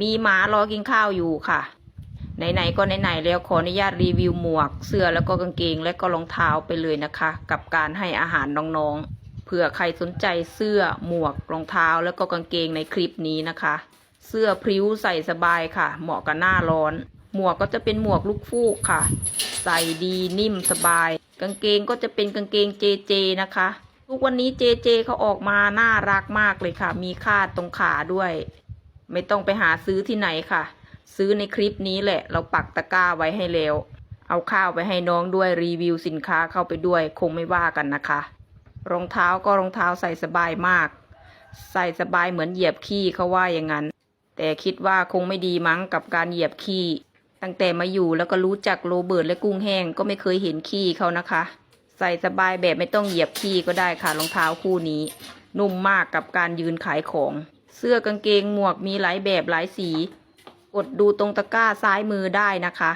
มีหมารอกินข้าวอยู่ค่ะ ไหนๆก็ไหนๆแล้วขออนุญาตรีวิวหมวก เสื้อแล้วก็กางเกงและก็รองเท้าไปเลยนะคะ กับการให้อาหารน้องๆเผื่อใครสนใจเสื้อหมวกรองเท้าแล้วก็กางเกงในคลิปนี้นะคะ เสื้อพริ้วใส่สบายค่ะ เหมาะกับหน้าร้อน หมวกก็จะเป็นหมวกลูกฟูกค่ะ ใส่ดีนิ่มสบาย กางเกงก็จะเป็นกางเกงเจเจนะคะทุกวันนี้เจเจเขาออกมาน่ารักมากเลยค่ะ มีคาดตรงขาด้วย ไม่ต้องไปหาซื้อที่ไหนค่ะ ซื้อในคลิปนี้แหละ เราปักตะกร้าไว้ให้แล้ว เอาข้าวไปให้น้องด้วยรีวิวสินค้าเข้าไปด้วย คงไม่ว่ากันนะคะ รองเท้าก็รองเท้าใส่สบายมาก ใส่สบายเหมือนเหยียบขี้เขาว่าอย่างนั้น แต่คิดว่าคงไม่ดีมั้งกับการเหยียบขี้ ตั้งแต่มาอยู่แล้วก็รู้จักโรเบิร์ตและกุ้งแห้งก็ไม่เคยเห็นขี้เขานะคะ ใส่สบายแบบไม่ต้องเหยียบขี้ก็ได้ค่ะรองเท้าคู่นี้ นุ่มมากกับการยืนขายของ เสื้อกางเกงหมวกมีหลายแบบหลายสี กดดูตรงตะกร้าซ้ายมือได้นะคะ